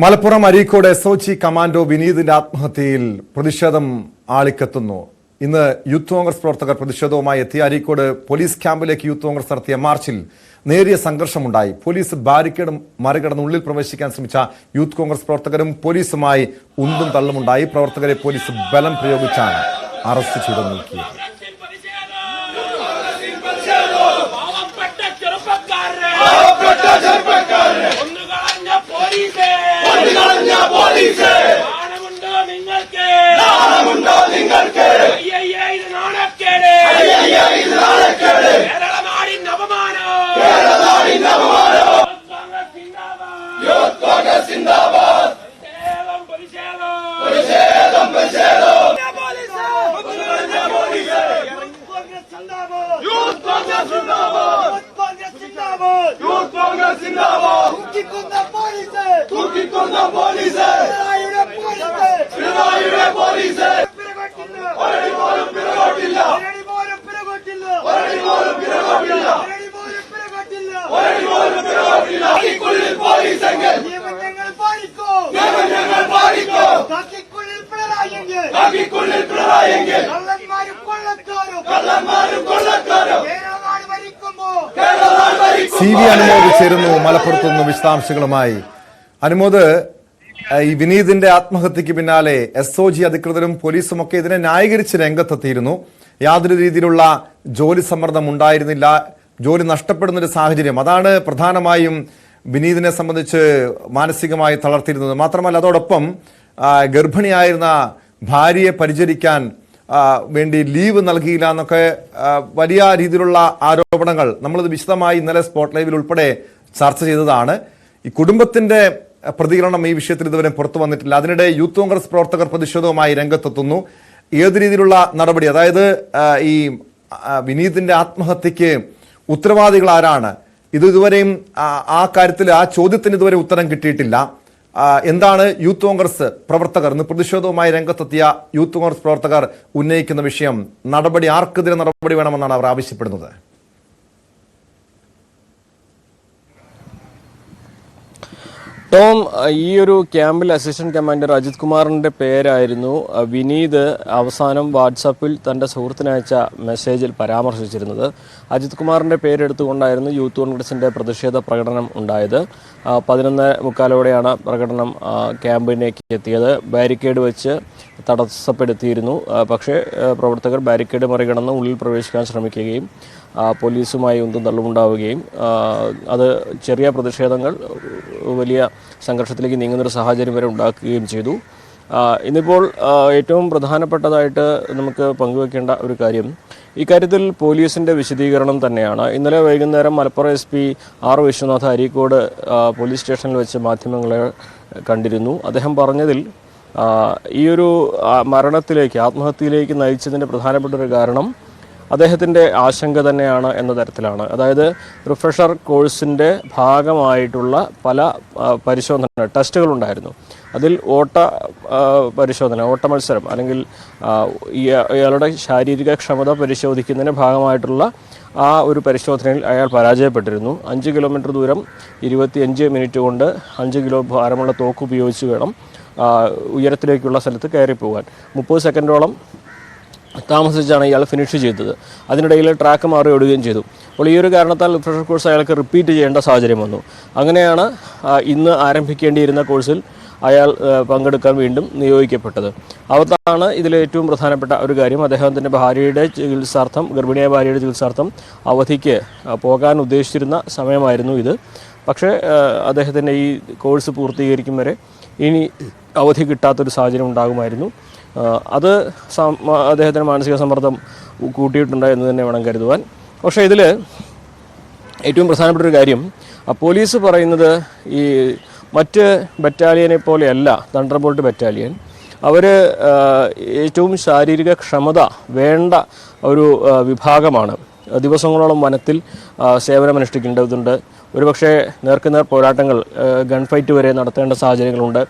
Malappuram Areekode S O G commando വിനീതിന്റെ ആത്മഹത്യയിൽ പ്രതിഷേധം ആളിക്കത്തുന്നു. ഇന്ന് യൂത്ത് കോൺഗ്രസ് പ്രവർത്തകർ പ്രതിഷേധവുമായി എത്തി. അരീക്കോട് പോലീസ് ക്യാമ്പിലേക്ക് യൂത്ത് കോൺഗ്രസ് നടത്തിയ മാർച്ചിൽ നേരിയ സംഘർഷമുണ്ടായി. പോലീസ് ബാരിക്കേഡ് മറികടന്ന് ഉള്ളിൽ പ്രവേശിക്കാൻ ശ്രമിച്ച യൂത്ത് കോൺഗ്രസ് പ്രവർത്തകരും പോലീസുമായി ഉന്തും തള്ളുമുണ്ടായി. പ്രവർത്തകരെ പോലീസ് ബലം പ്രയോഗിച്ചാണ് അറസ്റ്റ് ചെയ്ത് നീക്കിയത്. നിങ്ങൾക്ക് നാണമുണ്ടോ നിങ്ങൾക്ക് അയ്യയ്യേ, ഇത് നാണക്കേട് അയ്യയ്യ, ഇത് നാണക്കേട് സി വി അനുമോദ് ചേരുന്നു. മലപ്പുറത്തു നിന്ന് വിശദാംശങ്ങളുമായി. അനുമോദ് ഈ വിനീതിന്റെ ആത്മഹത്യക്ക് പിന്നാലെ എസ് ഒ ജി അധികൃതരും പോലീസും ഒക്കെ ഇതിനെ ന്യായീകരിച്ച് രംഗത്തെത്തിയിരുന്നു. യാതൊരു രീതിയിലുള്ള ജോലി സമ്മർദ്ദം ഉണ്ടായിരുന്നില്ല. ജോലി നഷ്ടപ്പെടുന്ന ഒരു സാഹചര്യം. അതാണ് പ്രധാനമായും വിനീതിനെ സംബന്ധിച്ച് മാനസികമായി തളർത്തിയിരുന്നത്. മാത്രമല്ല അതോടൊപ്പം ഗർഭിണിയായിരുന്ന ഭാര്യയെ പരിചരിക്കാൻ വേണ്ടി ലീവ് നൽകിയില്ല എന്നൊക്കെ വലിയ രീതിയിലുള്ള ആരോപണങ്ങൾ നമ്മളിത് വിശദമായി ഇന്നലെ സ്പോട്ട് ലൈവിൽ ഉൾപ്പെടെ ചർച്ച ചെയ്തതാണ്. ഈ കുടുംബത്തിന്റെ പ്രതികരണം ഈ വിഷയത്തിൽ ഇതുവരെ പുറത്തു വന്നിട്ടില്ല. അതിനിടെ യൂത്ത് കോൺഗ്രസ് പ്രവർത്തകർ പ്രതിഷേധവുമായി രംഗത്തെത്തുന്നു. ഏത് രീതിയിലുള്ള നടപടി? അതായത് ഈ വിനീതിന്റെ ആത്മഹത്യക്ക് ഉത്തരവാദികൾ ആരാണ് ഇത് ഇതുവരെയും ആ, കാര്യത്തിൽ ആ ചോദ്യത്തിന് ഇതുവരെ ഉത്തരം കിട്ടിയിട്ടില്ല. എന്താണ് യൂത്ത് കോൺഗ്രസ് പ്രവർത്തകർ ഇന്ന് പ്രതിഷേധവുമായി രംഗത്തെത്തിയ യൂത്ത് കോൺഗ്രസ് പ്രവർത്തകർ ഉന്നയിക്കുന്ന വിഷയം നടപടി ആർക്കെതിരെ നടപടി വേണമെന്നാണ് അവർ ആവശ്യപ്പെടുന്നത്? ടോം ഈ ഒരു ക്യാമ്പിൽ അസിസ്റ്റന്റ് കമാൻഡർ അജിത് കുമാറിന്റെ പേരായിരുന്നു. വിനീത് അവസാനം വാട്സാപ്പിൽ തന്റെ സുഹൃത്തിനയച്ച മെസ്സേജിൽ പരാമർശിച്ചിരുന്നത്. അജിത് കുമാറിന്റെ പേരെടുത്തുകൊണ്ടായിരുന്നു യൂത്ത് കോൺഗ്രസിന്റെ പ്രതിഷേധ പ്രകടനം ഉണ്ടായത്. പതിനൊന്ന് മുക്കാലോടെയാണ് പ്രകടനം ക്യാമ്പിനേക്ക് എത്തിയത്. ബാരിക്കേഡ് വെച്ച് തടസ്സപ്പെടുത്തിയിരുന്നു. പക്ഷേ പ്രവർത്തകർ ബാരിക്കേഡ് മറികടന്ന് ഉള്ളിൽ പ്രവേശിക്കാൻ ശ്രമിക്കുകയും പോലീസുമായി ഒന്നും തള്ളുമുണ്ടാവുകയും അത് ചെറിയ പ്രതിഷേധങ്ങൾ വലിയ സംഘർഷത്തിലേക്ക് നീങ്ങുന്നൊരു സാഹചര്യം വരെ ഉണ്ടാക്കുകയും ചെയ്തു. ഇന്നിപ്പോൾ ഏറ്റവും പ്രധാനപ്പെട്ടതായിട്ട് നമുക്ക് പങ്കുവെക്കേണ്ട ഒരു കാര്യം ഇക്കാര്യത്തിൽ പോലീസിന്റെ വിശദീകരണം തന്നെയാണ്. ഇന്നലെ വൈകുന്നേരം Malappuram S P R Viswanath Areekode police സ്റ്റേഷനിൽ വെച്ച് മാധ്യമങ്ങളെ കണ്ടിരുന്നു. അദ്ദേഹം പറഞ്ഞതിൽ ഈയൊരു മരണത്തിലേക്ക് ആത്മഹത്യയിലേക്ക് നയിച്ചതിന്റെ പ്രധാനപ്പെട്ട ഒരു കാരണം അദ്ദേഹത്തിന്റെ ആശങ്ക തന്നെയാണ് എന്ന തരത്തിലാണ്. അതായത് റിഫ്രഷർ കോഴ്സിന്റെ ഭാഗമായിട്ടുള്ള പല പരിശോധന ടെസ്റ്റുകൾ ഉണ്ടായിരുന്നു. അതിൽ ഓട്ട പരിശോധന ഓട്ട മത്സരം അല്ലെങ്കിൽ ഇയാളുടെ ശാരീരിക ക്ഷമത പരിശോധിക്കുന്നതിന്റെ ഭാഗമായിട്ടുള്ള ആ ഒരു പരിശോധനയിൽ അയാൾ പരാജയപ്പെട്ടിരുന്നു. അഞ്ച് കിലോമീറ്റർ ദൂരം ഇരുപത്തിയഞ്ച് മിനിറ്റ് കൊണ്ട് അഞ്ച് കിലോ ഭാരമുള്ള തോക്ക് ഉപയോഗിച്ച് വേണം ഉയരത്തിലേക്കുള്ള സ്ഥലത്ത് കയറി പോകാൻ മുപ്പത് സെക്കൻഡോളം താമസിച്ചാണ് ഇയാൾ ഫിനിഷ് ചെയ്തത്. അതിനിടയിൽ ട്രാക്ക് മാറി ഓടുകയും ചെയ്തു. അപ്പോൾ ഈ ഒരു കാരണത്താൽ പ്രഷർ കോഴ്സ് അയാൾക്ക് റിപ്പീറ്റ് ചെയ്യേണ്ട സാഹചര്യം വന്നു. അങ്ങനെയാണ് ഇന്ന് ആരംഭിക്കേണ്ടിയിരുന്ന കോഴ്സിൽ അയാൾ പങ്കെടുക്കാൻ വീണ്ടും നിയോഗിക്കപ്പെട്ടത്. അവത്താണ് ഇതിലെ ഏറ്റവും പ്രധാനപ്പെട്ട ഒരു കാര്യം. അദ്ദേഹത്തിന്റെ ഭാര്യയുടെ ചികിത്സാർത്ഥം ഗർഭിണിയായ ഭാര്യയുടെ ചികിത്സാർത്ഥം അവധിക്ക് പോകാൻ ഉദ്ദേശിച്ചിരുന്ന സമയമായിരുന്നു ഇത്. പക്ഷേ അദ്ദേഹത്തിന്റെ ഈ കോഴ്സ് പൂർത്തീകരിക്കും വരെ ഇനി അവധി കിട്ടാത്തൊരു സാഹചര്യം ഉണ്ടാകുമായിരുന്നു. അത് അദ്ദേഹത്തിന്റെ മാനസിക സമ്മർദ്ദം കൂട്ടിയിട്ടുണ്ട് എന്ന് തന്നെ വേണം കരുതുവാൻ. പക്ഷേ ഇതിൽ ഏറ്റവും പ്രധാനപ്പെട്ട ഒരു കാര്യം പോലീസ് പറയുന്നത് ഈ മറ്റ് ബറ്റാലിയനെ പോലെയല്ല തണ്ടർബോൾട്ട് ബറ്റാലിയൻ. അവർ ഏറ്റവും ശാരീരിക ക്ഷമത വേണ്ട ഒരു വിഭാഗമാണ്. ദിവസങ്ങളോളം വനത്തിൽ സേവനം സേവനമനുഷ്ഠിക്കേണ്ടതുണ്ട്. ഒരുപക്ഷെ നേർക്കുനേർ പോരാട്ടങ്ങൾ ഗൺ ഫൈറ്റ് വരെ നടത്തേണ്ട സാഹചര്യങ്ങളുണ്ട്.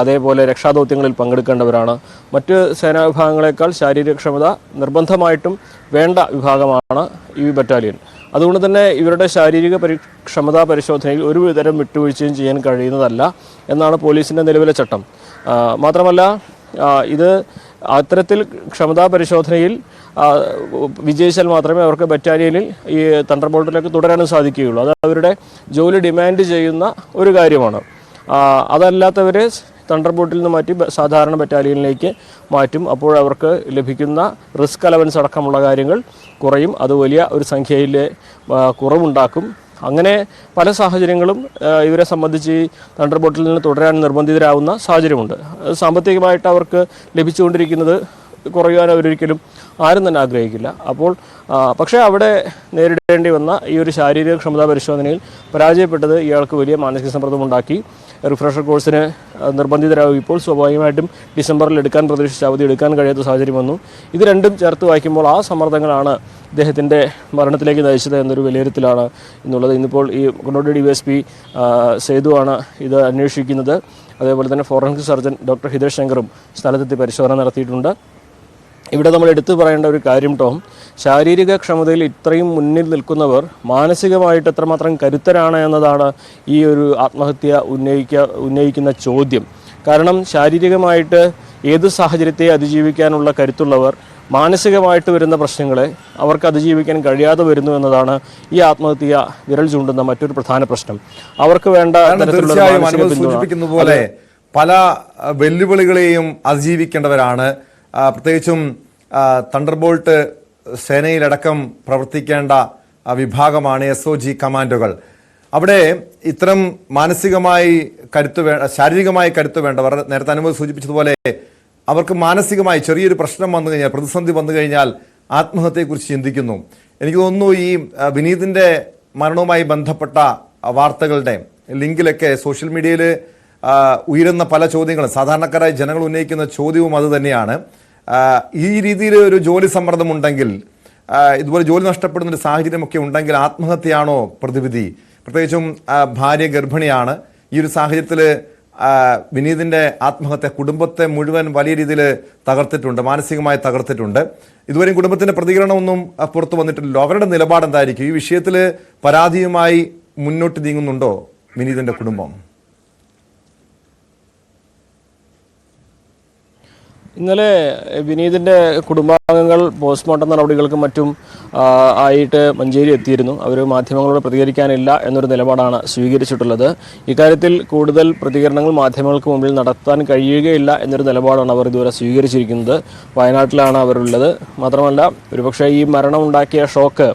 അതേപോലെ രക്ഷാദൗത്യങ്ങളിൽ പങ്കെടുക്കേണ്ടവരാണ്. മറ്റ് സേനാ വിഭാഗങ്ങളെക്കാൾ ശാരീരികക്ഷമത നിർബന്ധമായിട്ടും വേണ്ട വിഭാഗമാണ് ഈ ബറ്റാലിയൻ അതുകൊണ്ട് തന്നെ ഇവരുടെ ശാരീരിക പരി ക്ഷമതാ പരിശോധനയിൽ ഒരു തരം വിട്ടുവീഴ്ചയും ചെയ്യാൻ കഴിയുന്നതല്ല എന്നാണ് പോലീസിന്റെ നിലവിലെ ചട്ടം. മാത്രമല്ല ഇത് അത്തരത്തിൽ ക്ഷമതാ പരിശോധനയിൽ വിജയിച്ചാൽ മാത്രമേ അവർക്ക് ബറ്റാലിയനിൽ ഈ തണ്ടർ ബോൾട്ടിലേക്ക് തുടരാനും സാധിക്കുകയുള്ളൂ. അത് അവരുടെ ജോലി ഡിമാൻഡ് ചെയ്യുന്ന ഒരു കാര്യമാണ്. അതല്ലാത്തവരെ തണ്ടർ ബോട്ടിൽ നിന്ന് മാറ്റി സാധാരണ ബറ്റാലിയനിലേക്ക് മാറ്റും. അപ്പോൾ അവർക്ക് ലഭിക്കുന്ന റിസ്ക് അലവൻസ് അടക്കമുള്ള കാര്യങ്ങൾ കുറയും. അത് വലിയ ഒരു സംഖ്യയിൽ കുറവുണ്ടാക്കും. അങ്ങനെ പല സാഹചര്യങ്ങളും ഇവരെ സംബന്ധിച്ച് ഈ തണ്ടർ ബോട്ടിൽ നിന്ന് തുടരാൻ നിർബന്ധിതരാകുന്ന സാഹചര്യമുണ്ട്. സാമ്പത്തികമായിട്ട് അവർക്ക് ലഭിച്ചുകൊണ്ടിരിക്കുന്നത് കുറയുവാൻ അവരൊരിക്കലും ആരും തന്നെ ആഗ്രഹിക്കില്ല. അപ്പോൾ പക്ഷേ അവിടെ നേരിടേണ്ടി വന്ന ഈ ഒരു ശാരീരിക ക്ഷമതാ പരിശോധനയിൽ പരാജയപ്പെട്ടത് ഇയാൾക്ക് വലിയ മാനസിക സമ്മർദ്ദമുണ്ടാക്കി റിഫ്രഷർ കോഴ്സിന് നിർബന്ധിതരാകും. ഇപ്പോൾ സ്വാഭാവികമായിട്ടും ഡിസംബറിൽ എടുക്കാൻ പ്രതീക്ഷിച്ച അവധി എടുക്കാൻ കഴിയാത്ത സാഹചര്യം വന്നു. ഇത് രണ്ടും ചേർത്ത് വായിക്കുമ്പോൾ ആ സമ്മർദ്ദങ്ങളാണ് ഇദ്ദേഹത്തിന്റെ മരണത്തിലേക്ക് നയിച്ചത് എന്നൊരു വിലയിരുത്തലാണ് എന്നുള്ളത്. ഇന്നിപ്പോൾ ഈ കൊണ്ടോട്ടി ഡി എസ് പി സേതുവാണ് ഇത് അന്വേഷിക്കുന്നത്. അതേപോലെ തന്നെ ഫോറൻസിക് സർജൻ ഡോക്ടർ ഹിതേഷ് ശങ്കറും സ്ഥലത്തെത്തി പരിശോധന നടത്തിയിട്ടുണ്ട്. ഇവിടെ നമ്മൾ എടുത്തു പറയേണ്ട ഒരു കാര്യം ടോം. ശാരീരിക ക്ഷമതയിൽ ഇത്രയും മുന്നിൽ നിൽക്കുന്നവർ മാനസികമായിട്ട് എത്രമാത്രം കരുത്തരാണ് എന്നതാണ് ഈ ഒരു ആത്മഹത്യ ഉന്നയിക്ക ഉന്നയിക്കുന്ന ചോദ്യം. കാരണം ശാരീരികമായിട്ട് ഏത് സാഹചര്യത്തെ അതിജീവിക്കാനുള്ള കരുത്തുള്ളവർ മാനസികമായിട്ട് വരുന്ന പ്രശ്നങ്ങളെ അവർക്ക് അതിജീവിക്കാൻ കഴിയാതെ വരുന്നു എന്നതാണ് ഈ ആത്മഹത്യ വിരൽ ചൂണ്ടുന്ന മറ്റൊരു പ്രധാന പ്രശ്നം. അവർക്ക് വേണ്ട സൂചിപ്പിക്കുന്ന പോലെ പല വെല്ലുവിളികളെയും അതിജീവിക്കേണ്ടവരാണ്. പ്രത്യേകിച്ചും തണ്ടർബോൾട്ട് സേനയിലടക്കം പ്രവർത്തിക്കേണ്ട വിഭാഗമാണ് എസ് ഒ ജി കമാൻഡോകൾ. അവിടെ ഇത്തരം മാനസികമായി കരുത്ത് വേ ശാരീരികമായി കരുത്ത് വേണ്ടവർ നേരത്തെ അനുമതി സൂചിപ്പിച്ചതുപോലെ അവർക്ക് മാനസികമായി ചെറിയൊരു പ്രശ്നം വന്നു കഴിഞ്ഞാൽ പ്രതിസന്ധി വന്നു കഴിഞ്ഞാൽ ആത്മഹത്യയെക്കുറിച്ച് ചിന്തിക്കുന്നു. എനിക്ക് തോന്നുന്നു ഈ വിനീതിന്റെ മരണവുമായി ബന്ധപ്പെട്ട വാർത്തകളുടെ ലിങ്കിലൊക്കെ സോഷ്യൽ മീഡിയയിൽ ഉയരുന്ന പല ചോദ്യങ്ങളും സാധാരണക്കാരായ ജനങ്ങൾ ഉന്നയിക്കുന്ന ചോദ്യവും അത് തന്നെയാണ്. ഈ രീതിയിൽ ഒരു ജോലി സമ്മർദ്ദം ഉണ്ടെങ്കിൽ ഇതുപോലെ ജോലി നഷ്ടപ്പെടുന്ന ഒരു സാഹചര്യമൊക്കെ ഉണ്ടെങ്കിൽ ആത്മഹത്യയാണോ പ്രതിവിധി? പ്രത്യേകിച്ചും ഭാര്യ ഗർഭിണിയാണ്. ഈ ഒരു സാഹചര്യത്തിൽ വിനീതിന്റെ ആത്മഹത്യ കുടുംബത്തെ മുഴുവൻ വലിയ രീതിയിൽ തകർത്തിട്ടുണ്ട് മാനസികമായി തകർത്തിട്ടുണ്ട്. ഇതുവരെയും കുടുംബത്തിന്റെ പ്രതികരണമൊന്നും പുറത്തു വന്നിട്ടില്ലല്ലോ അവരുടെ നിലപാട് എന്തായിരിക്കും ഈ വിഷയത്തിൽ പരാതിയുമായി മുന്നോട്ട് നീങ്ങുന്നുണ്ടോ വിനീതിന്റെ കുടുംബം? ഇന്നലെ വിനീതിന്റെ കുടുംബാംഗങ്ങൾ പോസ്റ്റ്മോർട്ടം നടപടികൾക്കും മറ്റും ആയിട്ട് മഞ്ചേരി എത്തിയിരുന്നു. അവർ മാധ്യമങ്ങളോട് പ്രതികരിക്കാനില്ല എന്നൊരു നിലപാടാണ് സ്വീകരിച്ചിട്ടുള്ളത്. ഇക്കാര്യത്തിൽ കൂടുതൽ പ്രതികരണങ്ങൾ മാധ്യമങ്ങൾക്ക് മുമ്പിൽ നടത്താൻ കഴിയുകയില്ല എന്നൊരു നിലപാടാണ് അവർ ഇതുവരെ സ്വീകരിച്ചിരിക്കുന്നത്. വയനാട്ടിലാണ് അവരുള്ളത്. മാത്രമല്ല ഒരുപക്ഷെ ഈ മരണം ഉണ്ടാക്കിയ ഷോക്ക്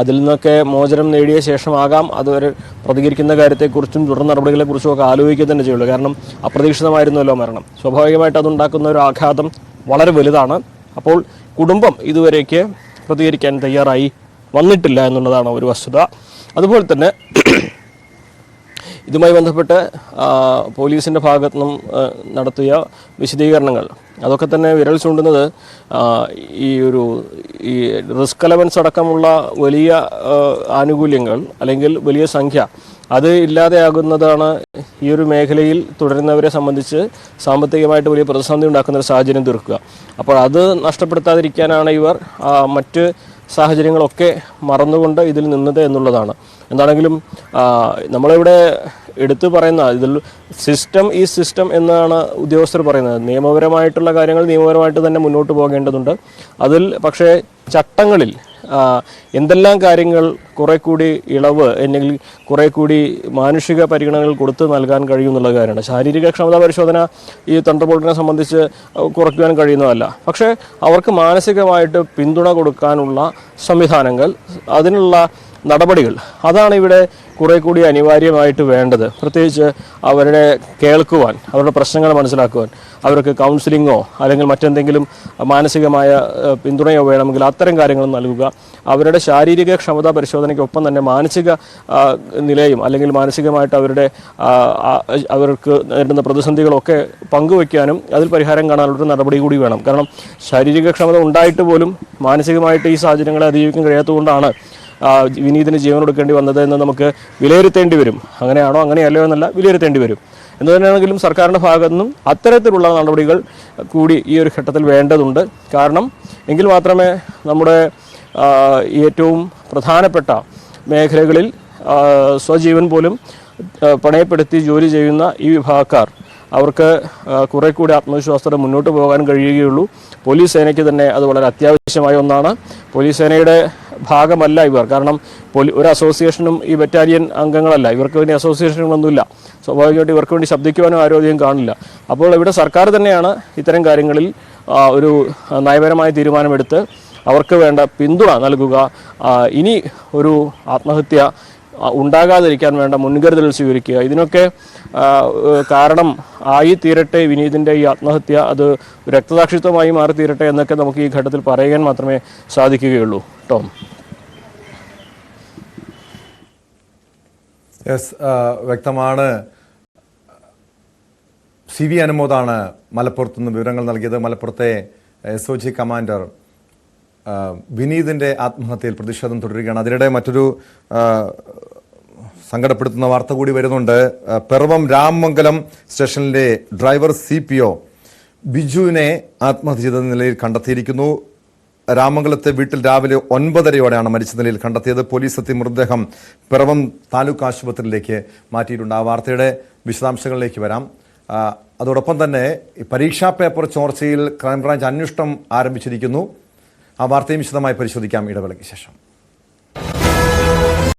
അതിൽ നിന്നൊക്കെ മോചനം നേടിയ ശേഷമാകാം അതുവരെ പ്രതികരിക്കുന്ന കാര്യത്തെക്കുറിച്ചും തുടർ നടപടികളെക്കുറിച്ചും ഒക്കെ ആലോചിക്കുക തന്നെ ചെയ്യുള്ളൂ. കാരണം അപ്രതീക്ഷിതമായിരുന്നല്ലോ മരണം. സ്വാഭാവികമായിട്ട് അതുണ്ടാക്കുന്ന ഒരു ആഘാതം വളരെ വലുതാണ്. അപ്പോൾ കുടുംബം ഇതുവരേക്ക് പ്രതികരിക്കാൻ തയ്യാറായി വന്നിട്ടില്ല എന്നുള്ളതാണ് ഒരു വസ്തുത. അതുപോലെ തന്നെ ഇതുമായി ബന്ധപ്പെട്ട് പോലീസിന്റെ ഭാഗത്തു നിന്നും നടത്തിയ വിശദീകരണങ്ങൾ. അതൊക്കെ തന്നെ വിരൽ ചൂണ്ടുന്നത് ഈ ഒരു ഈ റിസ്ക് അലവൻസ് അടക്കമുള്ള വലിയ ആനുകൂല്യങ്ങൾ അല്ലെങ്കിൽ വലിയ സംഖ്യ അത് ഇല്ലാതെയാകുന്നതാണ് ഈ ഒരു മേഖലയിൽ തുടരുന്നവരെ സംബന്ധിച്ച് സാമ്പത്തികമായിട്ട് വലിയ പ്രതിസന്ധി ഉണ്ടാക്കുന്ന ഒരു സാഹചര്യം തീർക്കുക. അപ്പോൾ അത് നഷ്ടപ്പെടുത്താതിരിക്കാനാണ് ഇവർ മറ്റ് സാഹചര്യങ്ങളൊക്കെ മറന്നുകൊണ്ട് ഇതിൽ നിന്നത് എന്നുള്ളതാണ്. എന്താണെങ്കിലും നമ്മളിവിടെ എടുത്തു പറയുന്ന ഇതിൽ സിസ്റ്റം ഈ സിസ്റ്റം എന്നാണ് ഉദ്യോഗസ്ഥർ പറയുന്നത്. നിയമപരമായിട്ടുള്ള കാര്യങ്ങൾ നിയമപരമായിട്ട് തന്നെ മുന്നോട്ട് പോകേണ്ടതുണ്ട്. അതിൽ പക്ഷേ ചട്ടങ്ങളിൽ എന്തെല്ലാം കാര്യങ്ങൾ കുറെ കൂടി ഇളവ് അല്ലെങ്കിൽ കുറെ കൂടി മാനുഷിക പരിഗണനകൾ കൊടുത്ത് നൽകാൻ കഴിയും എന്നുള്ള കാര്യമാണ്. ശാരീരിക ക്ഷമതാ പരിശോധന ഈ തണ്ടർബോൾട്ടിനെ സംബന്ധിച്ച് കുറയ്ക്കുവാൻ കഴിയുന്നതല്ല. പക്ഷേ അവർക്ക് മാനസികമായിട്ട് പിന്തുണ കൊടുക്കാനുള്ള സംവിധാനങ്ങൾ അതിനുള്ള നടപടികൾ. അതാണ് ഇവിടെ കുറെ കൂടി അനിവാര്യമായിട്ട് വേണ്ടത്. പ്രത്യേകിച്ച് അവരുടെ കേൾക്കുവാൻ അവരുടെ പ്രശ്നങ്ങൾ മനസ്സിലാക്കുവാൻ. അവർക്ക് കൗൺസിലിങ്ങോ അല്ലെങ്കിൽ മറ്റെന്തെങ്കിലും മാനസികമായ പിന്തുണയോ വേണമെങ്കിൽ അത്തരം കാര്യങ്ങൾ നൽകുക. അവരുടെ ശാരീരിക ക്ഷമതാ പരിശോധനയ്ക്കൊപ്പം തന്നെ മാനസിക നിലയും അല്ലെങ്കിൽ മാനസികമായിട്ട് അവരുടെ അവർക്ക് നേരിടുന്ന പ്രതിസന്ധികളൊക്കെ പങ്കുവയ്ക്കാനും അതിൽ പരിഹാരം കാണാനുള്ളൊരു നടപടി കൂടി വേണം. കാരണം ശാരീരിക ക്ഷമത ഉണ്ടായിട്ട് പോലും മാനസികമായിട്ട് ഈ സാഹചര്യങ്ങളെ അതിജീവിക്കാൻ കഴിയാത്തതുകൊണ്ടാണ് വിനീതിന് ജീവൻ കൊടുക്കേണ്ടി വന്നത് എന്ന് നമുക്ക് വിലയിരുത്തേണ്ടി വരും. അങ്ങനെയാണോ? അങ്ങനെയല്ലോ എന്നല്ല വിലയിരുത്തേണ്ടി വരും. എന്ന് തന്നെയാണെങ്കിലും സർക്കാരിന്റെ ഭാഗത്തു നിന്നും അത്തരത്തിലുള്ള നടപടികൾ കൂടി ഈ ഒരു ഘട്ടത്തിൽ വേണ്ടതുണ്ട്. കാരണം എങ്കിൽ മാത്രമേ നമ്മുടെ ഏറ്റവും പ്രധാനപ്പെട്ട മേഖലകളിൽ സ്വജീവൻ പോലും പണയപ്പെടുത്തി ജോലി ചെയ്യുന്ന ഈ വിഭാഗക്കാർ അവർക്ക് കുറെ കൂടി ആത്മവിശ്വാസത്തോടെ മുന്നോട്ട് പോകാൻ കഴിയുകയുള്ളൂ. പോലീസ് സേനയ്ക്ക് തന്നെ അത് വളരെ അത്യാവശ്യമായ ഒന്നാണ്. പോലീസ് സേനയുടെ ഭാഗമല്ല ഇവർ. കാരണം ഒരു അസോസിയേഷനും ഈ ബറ്റാലിയൻ അംഗങ്ങളല്ല. ഇവർക്ക് വേണ്ടി അസോസിയേഷനുകളൊന്നുമില്ല സ്വാഭാവികമായിട്ട് ഇവർക്ക് വേണ്ടി ശബ്ദിക്കുവാനും ആരോഗ്യം കാണില്ല. അപ്പോൾ ഇവിടെ സർക്കാർ തന്നെയാണ് ഇത്തരം കാര്യങ്ങളിൽ ഒരു നയപരമായ തീരുമാനമെടുത്ത് അവർക്ക് വേണ്ട പിന്തുണ നൽകുക. ഇനി ഒരു ആത്മഹത്യ ഉണ്ടാകാതിരിക്കാൻ വേണ്ട മുൻകരുതലുകൾ സ്വീകരിക്കുക. ഇതിനൊക്കെ കാരണം ആയി തീരട്ടെ വിനീതിന്റെ ഈ ആത്മഹത്യ. അത് രക്തസാക്ഷിത്വമായി മാറി തീരട്ടെ എന്നൊക്കെ നമുക്ക് ഈ ഘട്ടത്തിൽ പറയാൻ മാത്രമേ സാധിക്കുകയുള്ളൂ. ടോം. യെസ് വ്യക്തമാണ്. സി വി അനുമോദാണ് മലപ്പുറത്തുനിന്ന് വിവരങ്ങൾ നൽകിയത്. മലപ്പുറത്തെ എസ് ഒ ജി കമാൻഡർ ആ, വിനീതിന്റെ ആത്മഹത്യയിൽ പ്രതിഷേധം തുടരുകയാണ്. അതിനിടെ മറ്റൊരു സങ്കടപ്പെടുത്തുന്ന വാർത്ത കൂടി വരുന്നുണ്ട്. പെർവം രാമമംഗലം സ്റ്റേഷനിലെ ഡ്രൈവർ സി പി ഒ ബിജുവിനെ ആത്മഹത്യ ചെയ്ത നിലയിൽ കണ്ടെത്തിയിരിക്കുന്നു. രാമംഗലത്തെ വീട്ടിൽ രാവിലെ ഒൻപതരയോടെയാണ് മരിച്ച നിലയിൽ കണ്ടെത്തിയത്. പോലീസ് എത്തി മൃതദേഹം പിറവം താലൂക്ക് ആശുപത്രിയിലേക്ക് മാറ്റിയിട്ടുണ്ട്. ആ വാർത്തയുടെ വിശദാംശങ്ങളിലേക്ക് വരാം. അതോടൊപ്പം തന്നെ പരീക്ഷാ പേപ്പർ ചോർച്ചയിൽ ക്രൈംബ്രാഞ്ച് അന്വേഷണം ആരംഭിച്ചിരിക്കുന്നു. ആ വാർത്തയും വിശദമായി പരിശോധിക്കാം. ഇടവേളയ്ക്ക് ശേഷം.